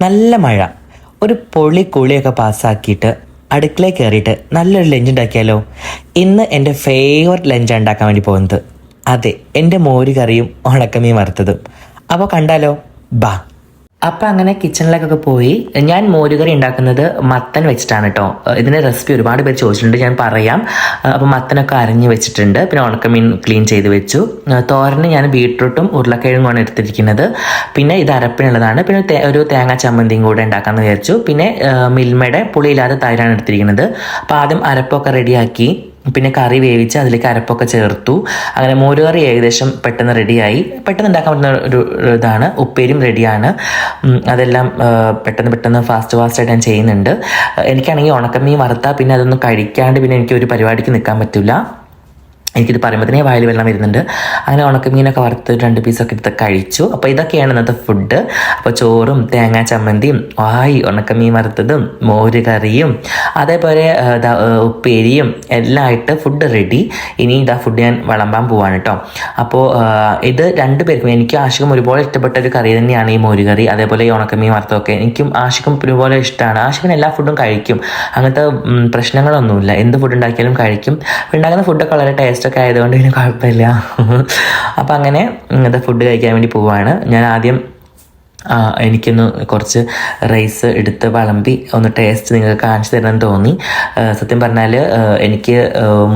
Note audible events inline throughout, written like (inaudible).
നല്ല മഴ. ഒരു പൊളി കുളിയൊക്കെ പാസ്സാക്കിയിട്ട് അടുക്കളയിൽ കയറിയിട്ട് നല്ലൊരു ലഞ്ച് ഉണ്ടാക്കിയാലോ? ഇന്ന് എന്റെ ഫേവററ്റ് ലഞ്ച് ഉണ്ടാക്കാൻ വേണ്ടി പോകുന്നത്. അതെ എന്റെ മോര് കറിയും ഉണക്കമീൻ വറുത്തതും. അപ്പോൾ കണ്ടാലോ? ബാ. അപ്പം അങ്ങനെ കിച്ചണിലേക്കൊക്കെ പോയി. ഞാൻ മോരുകറി ഉണ്ടാക്കുന്നത് മത്തൻ വെച്ചിട്ടാണ് കേട്ടോ ഇതിന്റെ റെസിപ്പി ഒരുപാട് പേര് ചോദിച്ചിട്ടുണ്ട് ഞാൻ പറയാം. അപ്പം മത്തനൊക്കെ അരിഞ്ഞ് വെച്ചിട്ടുണ്ട്. പിന്നെ ഉണക്കമീൻ ക്ലീൻ ചെയ്ത് വെച്ചു. തോരന് ഞാൻ ബീട്രൂട്ടും ഉരുളക്കിഴങ്ങുമാണ് എടുത്തിരിക്കുന്നത്. പിന്നെ ഇത് അരപ്പിനുള്ളതാണ്. പിന്നെ ഒരു തേങ്ങ ചമ്മന്തിയും കൂടെ ഉണ്ടാക്കാമെന്ന് വിചാരിച്ചു. പിന്നെ മിൽമയുടെ പുളിയില്ലാത്ത തൈരാണ് എടുത്തിരിക്കുന്നത്. അപ്പോൾ ആദ്യം അരപ്പൊക്കെ റെഡിയാക്കി പിന്നെ കറി വേവിച്ച് അതിലേക്ക് അരപ്പൊക്കെ ചേർത്തു. അങ്ങനെ മോര് കറി ഏകദേശം പെട്ടെന്ന് റെഡിയായി പെട്ടെന്ന് ഉണ്ടാക്കാൻ പറ്റുന്ന ഒരു ഇതാണ്. ഉപ്പേരിയും റെഡിയാണ് അതെല്ലാം പെട്ടെന്ന് പെട്ടെന്ന് ഫാസ്റ്റ് ഫാസ്റ്റായിട്ട് ഞാൻ ചെയ്യുന്നുണ്ട്. എനിക്കാണെങ്കിൽ ഉണക്കമീൻ വറുത്താൽ പിന്നെ അതൊന്നും കഴിക്കാണ്ട് പിന്നെ എനിക്ക് ഒരു പരിപാടിക്ക് നിൽക്കാൻ പറ്റില്ല എനിക്കിത് പറയുമ്പോൾ തന്നെ വായിൽ വെള്ളം വരുന്നുണ്ട്. അങ്ങനെ ഉണക്കമീനൊക്കെ വറുത്ത് രണ്ട് പീസൊക്കെ എടുത്ത് കഴിച്ചു. അപ്പോൾ ഇതൊക്കെയാണ് ഇന്നത്തെ ഫുഡ് അപ്പോൾ ചോറും തേങ്ങാ ചമ്മന്തിയും വായി ഉണക്കമീൻ വറുത്തതും മോര് കറിയും അതേപോലെ ഉപ്പേരിയും എല്ലാം ആയിട്ട് ഫുഡ് റെഡി ഇനി ഇതാ ഫുഡ് ഞാൻ വിളമ്പാൻ പോവാണ് കേട്ടോ അപ്പോൾ ഇത് രണ്ട് പേർക്കും എനിക്ക് ആശികം ഒരുപോലെ ഇഷ്ടപ്പെട്ട ഒരു കറി തന്നെയാണ് ഈ മോര് കറി അതേപോലെ ഈ ഉണക്കമീൻ വറുത്തതൊക്കെ. എനിക്കും ആശികം ഒരുപോലെ ഇഷ്ടമാണ് ആശികൻ എല്ലാ ഫുഡും കഴിക്കും. അങ്ങനത്തെ പ്രശ്നങ്ങളൊന്നുമില്ല. എന്ത് ഫുഡ് ഉണ്ടാക്കിയാലും കഴിക്കും. ഉണ്ടാക്കുന്ന ഫുഡൊക്കെ വളരെ ടേസ്റ്റൊക്കെ ആയതുകൊണ്ട് പിന്നെ കുഴപ്പമില്ല. (laughs) അപ്പം അങ്ങനെ ഇങ്ങനത്തെ ഫുഡ് കഴിക്കാൻ വേണ്ടി പോവുകയാണ് ഞാൻ ആദ്യം എനിക്കൊന്ന് കുറച്ച് റൈസ് എടുത്ത് വിളമ്പി ഒന്ന് ടേസ്റ്റ് നിങ്ങൾക്ക് കാണിച്ചു തരണം തോന്നി. സത്യം പറഞ്ഞാൽ എനിക്ക്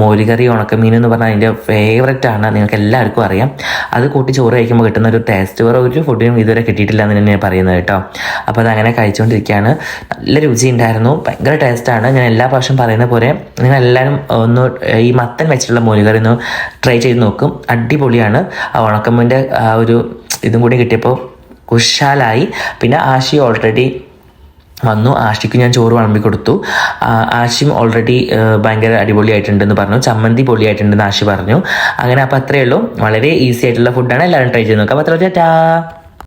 മോരുകറി ഉണക്കമീൻ എന്ന് പറഞ്ഞാൽ അതിന്റെ ഫേവററ്റ് ആണ്. നിങ്ങൾക്ക് എല്ലാവർക്കും അറിയാം. അത് കൂട്ടി ചോറ് കഴിക്കുമ്പോൾ കിട്ടുന്ന ഒരു ടേസ്റ്റ് വേറെ ഒരു ഫുഡിനും ഇതുവരെ കിട്ടിയിട്ടില്ല എന്ന് തന്നെയാണ് പറയുന്നത് കേട്ടോ. അപ്പോൾ അതങ്ങനെ കഴിച്ചുകൊണ്ടിരിക്കുകയാണ് നല്ല രുചി ഉണ്ടായിരുന്നു. ഭയങ്കര ടേസ്റ്റാണ് ഞാൻ എല്ലാ പ്രാവശ്യം പറയുന്ന പോലെ നിങ്ങൾ എല്ലാവരും ഒന്ന് ഈ മത്തൻ വെച്ചിട്ടുള്ള മോരുകറി ഒന്ന് ട്രൈ ചെയ്ത് നോക്കും. അടിപൊളിയാണ്. ആ ഉണക്കമീന്റെ ആ ഒരു ഇതും കൂടി കിട്ടിയപ്പോൾ കുശാലായി. പിന്നെ ആശി ഓൾറെഡി വന്നു. ആഷിക്ക് ഞാൻ ചോറ് വിളമ്പി കൊടുത്തു. ആശിയും ഓൾറെഡി ഭയങ്കര അടിപൊളിയായിട്ടുണ്ടെന്ന് പറഞ്ഞു. ചമ്മന്തി പൊളിയായിട്ടുണ്ടെന്ന് ആഷി പറഞ്ഞു. അങ്ങനെ അപ്പോൾ അത്രയേ ഉള്ളൂ. വളരെ ഈസി ആയിട്ടുള്ള ഫുഡാണ് എല്ലാവരും ട്രൈ ചെയ്ത് നോക്കാം. അപ്പോൾ അത്ര